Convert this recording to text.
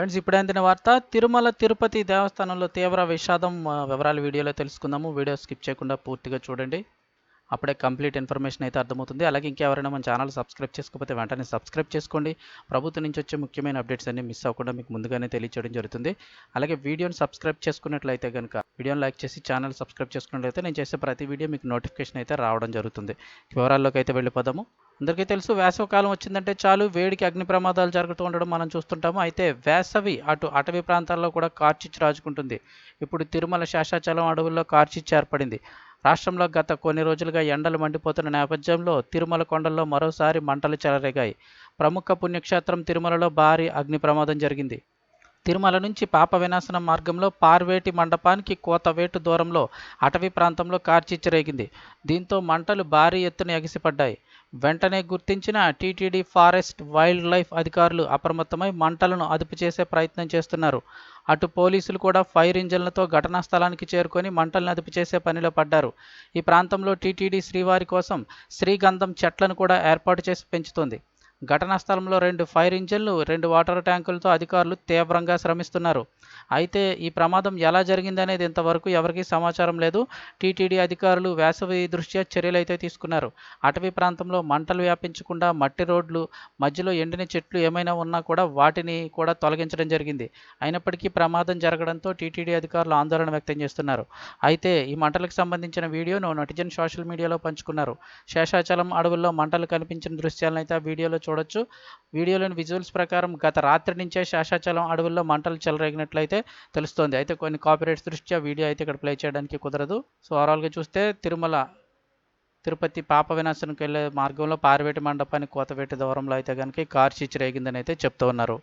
Friends ఇప్పుడే అందిన వార్త తిరుమల తిరుపతి దేవస్థానంలో తీవ్ర విషాదం వివరాలు వీడియోలో తెలుసుకుందాము. వీడియో స్కిప్ చేయకుండా పూర్తిగా చూడండి. అప్పుడే కంప్లీట్ ఇన్ఫర్మేషన్ అయితే అర్థమవుతుంది. అలాగే ఇంకెవరైనా మన ఛానల్ సబ్స్క్రైబ్ చేసుకోకపోతే వెంటనే సబ్స్క్రైబ్ చేసుకోండి. ప్రభుత్వం నుంచి వచ్చే ముఖ్యమైన అప్డేట్స్ అన్ని మిస్ అవ్వకుండా మీకు ముందుగానే తెలియచేయడం జరుగుతుంది. అలాగే వీడియోని సబ్స్క్రైబ్ చేసుకున్నట్లయితే కనుక వీడియోని లైక్ చేసి ఛానల్ సబ్స్క్రైబ్ చేసుకున్నట్లయితే నేను చేసే ప్రతి వీడియో మీకు నోటిఫికేషన్ అయితే రావడం జరుగుతుంది. వివరాల్లోకి అయితే వెళ్ళిపోదాము. అందరికీ తెలుసు వేసవకాలం వచ్చిందంటే చాలు. వేడికి అగ్ని ప్రమాదాలు జరుగుతూ ఉండడం మనం చూస్తుంటాము. అయితే వేసవి అటు అటవీ ప్రాంతాల్లో కూడా కార్చిచ్చు రాజుకుంటుంది. ఇప్పుడు తిరుమల శేషాచలం అడవుల్లో కార్చిచ్చు ఏర్పడింది రాష్ట్రంలో గత కొన్ని రోజులుగా ఎండలు మండిపోతున్న నేపథ్యంలో తిరుమల కొండల్లో మరోసారి మంటలు చెలరేగాయి. ప్రముఖ పుణ్యక్షేత్రం తిరుమలలో భారీ అగ్ని ప్రమాదం జరిగింది. తిరుమల నుంచి పాప వినాశనం మార్గంలో పార్వేటి మండపానికి కోతవేటు దూరంలో అటవీ ప్రాంతంలో కార్చిచ్చిరేగింది దీంతో మంటలు భారీ ఎత్తున ఎగిసిపడ్డాయి. వెంటనే గుర్తించిన టీటీడీ ఫారెస్ట్ వైల్డ్ లైఫ్ అధికారులు అప్రమత్తమై మంటలను అదుపు చేసే ప్రయత్నం చేస్తున్నారు. అటు పోలీసులు కూడా ఫైర్ ఇంజన్లతో ఘటనా స్థలానికి చేరుకొని మంటలను అదుపు చేసే పనిలో పడ్డారు. ఈ ప్రాంతంలో టీటీడీ శ్రీవారి కోసం శ్రీగంధం చెట్లను కూడా ఏర్పాటు చేసి పెంచుతోంది. ఘటనా స్థలంలో రెండు ఫైర్ ఇంజన్లు రెండు వాటర్ ట్యాంకులతో అధికారులు తీవ్రంగా శ్రమిస్తున్నారు. అయితే ఈ ప్రమాదం ఎలా జరిగిందనేది ఇంతవరకు ఎవరికీ సమాచారం లేదు. టీటీడీ అధికారులు వేసవి దృష్ట్యా చర్యలైతే తీసుకున్నారు. అటవీ ప్రాంతంలో మంటలు వ్యాపించకుండా మట్టి రోడ్లు మధ్యలో ఎండిన చెట్లు ఏమైనా ఉన్నా కూడా వాటిని కూడా తొలగించడం జరిగింది. అయినప్పటికీ ప్రమాదం జరగడంతో టీటీడీ అధికారులు ఆందోళన వ్యక్తం చేస్తున్నారు. అయితే ఈ మంటలకు సంబంధించిన వీడియోను నటిజన్ సోషల్ మీడియాలో పంచుకున్నారు. శేషాచలం అడవుల్లో మంటలు కనిపించిన దృశ్యాలను అయితే ఆ వీడియోలో చూడొచ్చు. వీడియోలోని విజువల్స్ ప్రకారం గత రాత్రి నుంచే శేషాచలం అడవుల్లో మంటలు చెలరేగినట్లయితే తెలుస్తోంది. అయితే కొన్ని కాపీరైట్స్ దృష్ట్యా వీడియో అయితే ఇక్కడ ప్లే చేయడానికి కుదరదు. సో ఓవరాల్గా చూస్తే తిరుమల తిరుపతి పాప వినాశనంకి వెళ్ళే మార్గంలో పారివేటి మండపానికి కోతవేటి దూరంలో అయితే కనుక కార్ చిచ్చు రేగిందని అయితే చెప్తూ ఉన్నారు.